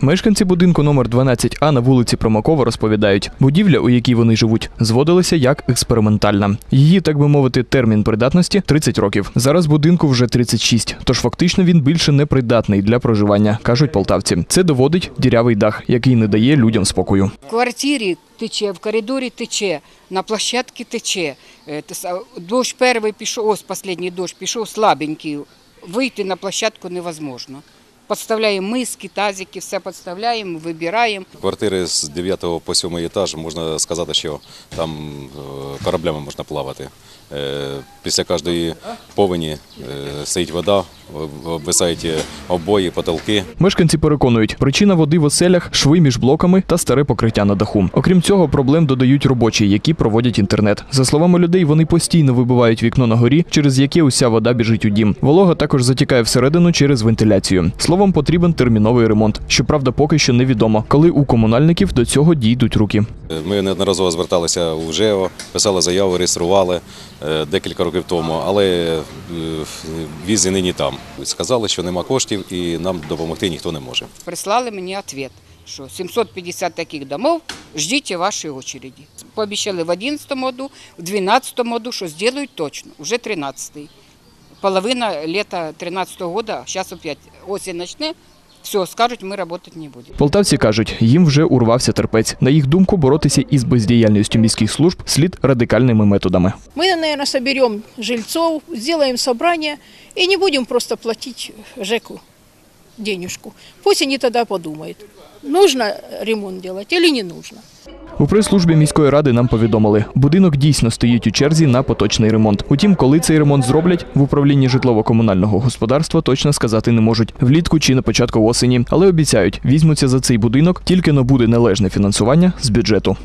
Мешканці будинку номер 12А на вулиці Промакова розповідають, будівля, у якій вони живуть, зводилася як експериментальна. Її, так би мовити, термін придатності 30 років. Зараз будинку вже 36, тож фактично він більше не придатний для проживання, кажуть полтавці. Це доводить дірявий дах, який не дає людям спокою. В квартирі тече, в коридорі тече, на площадці тече. Е, Дощ перший пішов, ось останній дощ пішов слабенький. Вийти на площадку невозможно. Подставляємо миски, тазики, все підставляємо, вибираємо. Квартири з 9 по 7 етаж можна сказати, що там е, кораблями можна плавати. Е, Після кожної повені е, стоїть вода, в- обвисають обої, потолки. Мешканці переконують, причина води в оселях шви між блоками та старе покриття на даху. Окрім цього, проблем додають робочі, які проводять інтернет. За словами людей, вони постійно вибивають вікно на горі, через яке уся вода біжить у дім. Волога також затікає всередину через вентиляцію. Словом, потрібен терміновий ремонт. Щоправда, поки що невідомо, коли у комунальників до цього дійдуть руки. Е, Ми неодноразово зверталися у ЖЕО, писали заяву, реєстрували е, декілька років тому, але е, візи нині там. Сказали, що нема коштів і нам допомогти ніхто не може. Прислали мені відповідь, що 750 таких домов, ждіть вашої очереди. Пообіцяли в 11 году, в 12 году, що зроблять точно, вже 13-й. Половина літа 13 года, зараз опять осінь почне, все, скажуть, ми працювати не будемо. Полтавці кажуть, їм вже урвався терпець. На їх думку, боротися із бездіяльністю міських служб слід радикальними методами. Мы, наверное, соберем жильцов, сделаем собрание и не будем просто платить ЖЭКу денежку. Пусть они тогда подумают, нужно ремонт делать или не нужно. У прес-службі міської ради нам повідомили, будинок дійсно стоїть у черзі на поточний ремонт. Утім, коли цей ремонт зроблять, в управлінні житлово-комунального господарства точно сказати не можуть влітку чи на початку осені, але обіцяють, візьмуться за цей будинок, тільки но буде належне фінансування з бюджету.